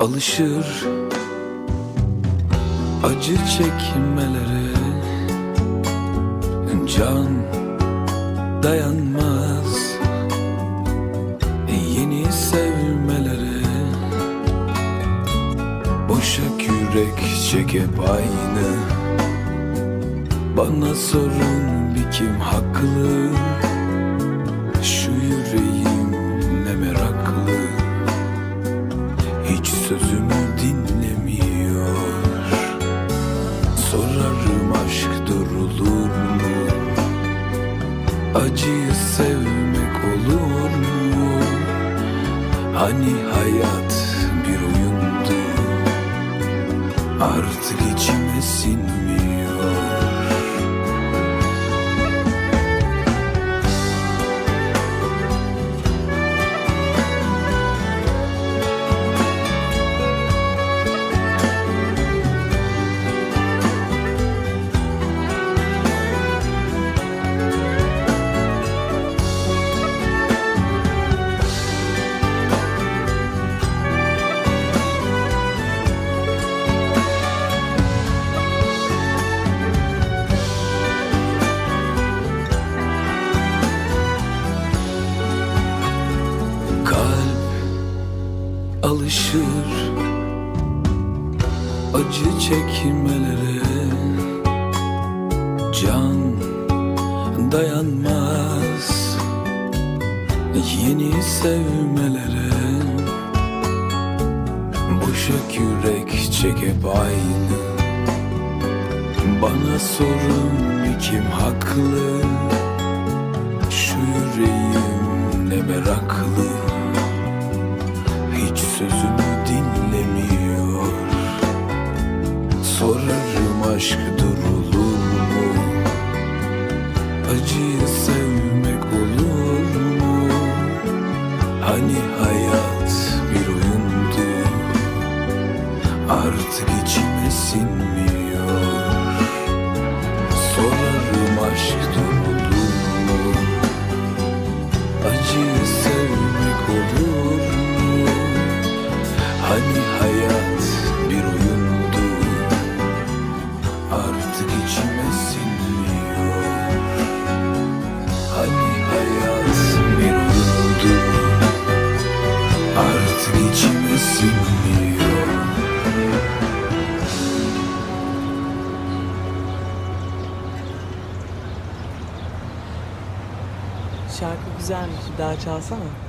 alışır. Acı çekmelere can dayanmaz. Yeni sevmelere boşa yürek çek hep aynı. Bana sorun bir kim haklı Acıyı sevmek olur mu? Hani hayat bir oyundu? Artık içime sinmiyor alışır acı çekmelere. Can dayanmaz yeni sevmelere. Boşa yürek çek hep aynı. Bana sorun kim haklı? Şu yüreğim ne meraklı aşk durulur mu? Acıyı sevmek olur mu? Hani hayat bir oyundu? Artık içime sinmiyor. Sorarım aşk durulur mu? Acıyı sevmek olur Şarkı güzelmiş. Bir daha çalsana.